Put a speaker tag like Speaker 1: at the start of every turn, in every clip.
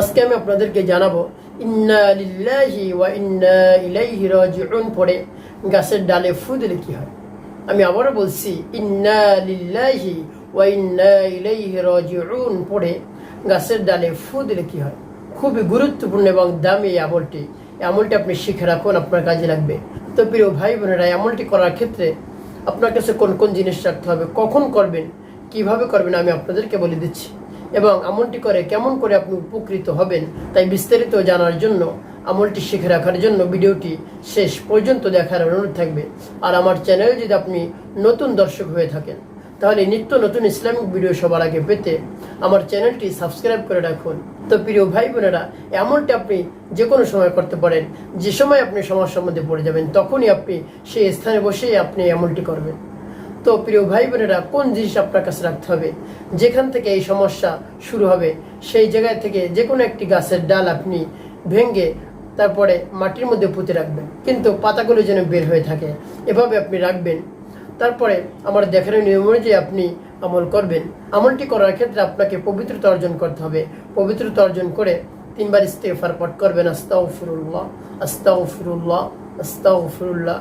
Speaker 1: আজকে আমি আপনাদেরকে জানাব লিল্লাহি ওয়া রাজিউন পড়ে গাছের ডালে ফু দিলে কি হয়? আমি আবারও বলছি, ইন্না ওয়া ইন্না ইলাইহি রাজিউন পড়ে গাছের ডালে ফু দিলে কি হয়? খুবই গুরুত্বপূর্ণ এবং দামি এই আমলটি। এই আমলটি আপনি শিখে রাখুন, আপনার কাজে লাগবে। তো প্রিয় ভাই বোনেরা, এই আমলটি করার ক্ষেত্রে আপনার কাছে কোন কোন জিনিস রাখতে হবে, কখন করবেন, কীভাবে করবেন আমি আপনাদেরকে বলে দিচ্ছি। এবং আমলটি করে কেমন করে আপনি উপকৃত হবেন, তাই বিস্তারিত জানার জন্য আমলটি শিখে রাখার জন্য ভিডিওটি শেষ পর্যন্ত দেখার অনুরোধ থাকবে। আর আমার চ্যানেলে যদি আপনি নতুন দর্শক হয়ে থাকেন, তাহলে নিত্য নতুন ইসলামিক ভিডিও সবার আগে পেতে আমার চ্যানেলটি সাবস্ক্রাইব করে রাখুন। তো প্রিয় ভাই বোনেরা, এমনটি আপনি যে কোনো সময় করতে পারেন। যে সময় আপনি সমস্যার মধ্যে পড়ে যাবেন, তখনই আপনি সেই স্থানে বসেই আপনি এমনটি করবেন। তো প্রিয় ভাই বোনেরা, কোন জিনিস আপনার কাছে রাখতে হবে? যেখান থেকে এই সমস্যা শুরু হবে, সেই জায়গায় থেকে যে কোনো একটি গাছের ডাল আপনি ভেঙে তারপরে মাটির মধ্যে পুঁতে রাখবেন। কিন্তু পাতাগুলো যেন বের হয়ে থাকে, এভাবে আপনি রাখবেন। তারপরে আমার দেখার নিয়ম অনুযায়ী আপনি আমল করবেন। আমলটি করার ক্ষেত্রে আপনাকে পবিত্রতা অর্জন করতে হবে। পবিত্রতা অর্জন করে তিনবার ইস্তেফার পাঠ করবেন আস্তাও ফিরুল্লাহ আস্তাও ফিরুল্লাহ আস্তাও ফিরুল্লাহ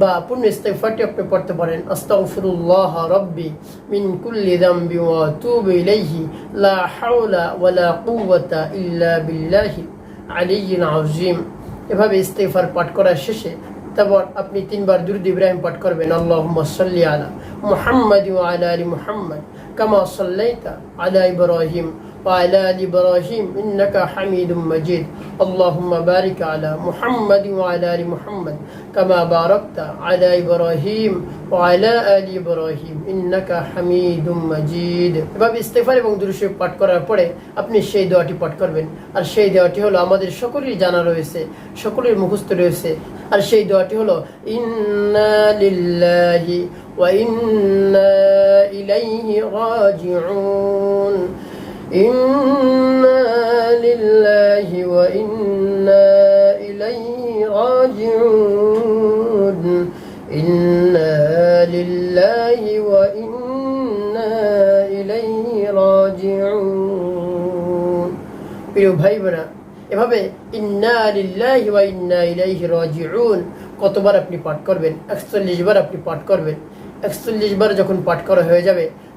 Speaker 1: বা পূর্ণ ইস্তেগফারটি আপনি পড়তে পারেন, আস্তাগফিরুল্লাহ রাব্বি মিন কুল্লি যামবি ওয়া আতুবু ইলাইহি, লা হাওলা ওয়া লা কুওয়াতা ইল্লা বিল্লাহি আলিয়্যিল আযীম। এভাবে ইস্তেগফার পাঠ করার শেষে তারপর আপনি তিনবার দুরুদ ইব্রাহিম পাঠ করবেন, আল্লাহুম্মা সাল্লি আলা মুহাম্মাদ ওয়া আলা আলি মুহাম্মাদ, কামা সাল্লাইতা আলা ইব্রাহিম। وعلى آل إبراهيم إنك حميد مجيد اللهم بارك على محمد وعلى آل محمد كما باركت على إبراهيم وعلى آل إبراهيم إنك حميد مجيد এভাবে ইস্তেগফার এবং দুরূদ শরীফ পাঠ করার পরে আপনি সেই দোয়াটি পাঠ করবেন আর সেই দোয়াটি হলো আমাদের সকলেরই জানা রয়েছে সকলের মুখস্থ রয়েছে আর সেই দোয়াটি হলো ইন্না লিল্লাহি ওয়া ইন্না ইলাইহি রাজিউন إنا لله وإنا إليه راجعون إنا لله وإنا إليه راجعون প্রিয় ভাই বোনা এভাবে ইন্না লিল্লাহি ওয়া ইন্না ইলাইহি রাজিউন কতবার আপনি পাঠ করবেন একচল্লিশ বার আপনি পাঠ করবেন একচল্লিশ বার যখন পাঠ করা হয়ে যাবে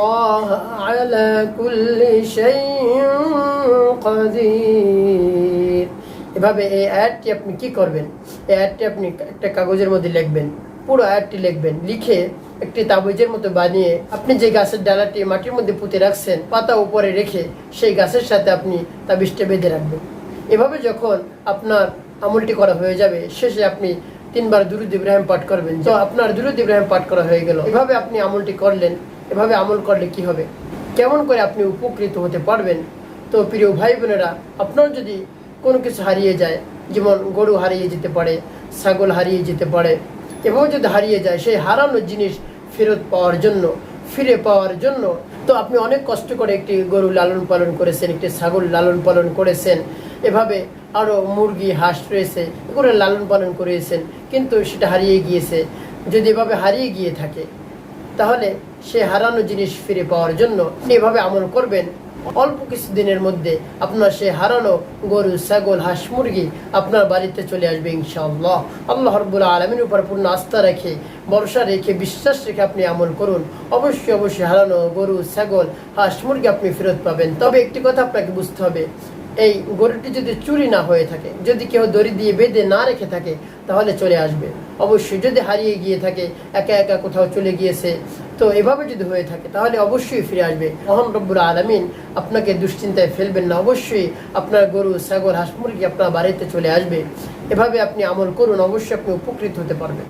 Speaker 1: الله على كل شيء قدير এভাবে এই আয়াতটি আপনি কি করবেন এই আয়াতটি আপনি একটা কাগজের মধ্যে লিখবেন পুরো আয়াতটি লিখবেন লিখে একটি তাবিজের মতো বানিয়ে আপনি যে গাছের ডালাটি মাটির মধ্যে পুঁতে রাখছেন পাতা উপরে রেখে সেই গাছের সাথে আপনি তাবিজটা বেঁধে রাখবেন এভাবে যখন আপনার আমলটি করা হয়ে যাবে শেষে আপনি তিনবার দুরুদ ইব্রাহিম পাঠ করবেন তো আপনার দুরুদ ইব্রাহিম পাঠ করা হয়ে গেল এভাবে আপনি আমলটি করলেন এভাবে আমল করলে কি হবে? কেমন করে আপনি উপকৃত হতে পারবেন? তো প্রিয় ভাই বোনেরা, আপনার যদি কোনো কিছু হারিয়ে যায়, যেমন গরু হারিয়ে যেতে পারে, ছাগল হারিয়ে যেতে পারে এবং যদি হারিয়ে যায়, সেই হারানো জিনিস ফেরত পাওয়ার জন্য, ফিরে পাওয়ার জন্য, তো আপনি অনেক কষ্ট করে একটি গরু লালন পালন করেছেন, একটি ছাগল লালন পালন করেছেন, এভাবে আরও মুরগি, হাঁস রয়েছে, এগুলো লালন পালন করেছেন, কিন্তু সেটা হারিয়ে গিয়েছে। যদি এভাবে হারিয়ে গিয়ে থাকে তাহলে সে হারানো জিনিস ফিরে পাওয়ার জন্য এভাবে আমল করবেন। অল্প কিছু দিনের মধ্যে আপনার সে হারানো গরু, ছাগল, হাঁস, মুরগি আপনার বাড়িতে চলে আসবে ইনশাআল্লাহ। আল্লাহ রব্বুল আলমীর উপর পূর্ণ আস্থা রেখে, ভরসা রেখে, বিশ্বাস রেখে আপনি আমল করুন। অবশ্যই অবশ্যই হারানো গরু, ছাগল, হাঁস, মুরগি আপনি ফেরত পাবেন। তবে একটি কথা আপনাকে বুঝতে হবে এই গরুটি যদি চুরি না হয়ে থাকে, যদি কেউ দড়ি দিয়ে বেঁধে না রেখে থাকে, তাহলে চলে আসবে। অবশ্যই যদি হারিয়ে গিয়ে থাকে, একা একা কোথাও চলে গিয়েছে, তো এভাবে যদি হয়ে থাকে, তাহলে অবশ্যই ফিরে আসবে। মহান রব্বুর আলমিন আপনাকে দুশ্চিন্তায় ফেলবেন না। অবশ্যই আপনার গরু, ছাগল, হাঁস মুরগি আপনার বাড়িতে চলে আসবে। এভাবে আপনি আমল করুন, অবশ্যই আপনি উপকৃত হতে পারবেন।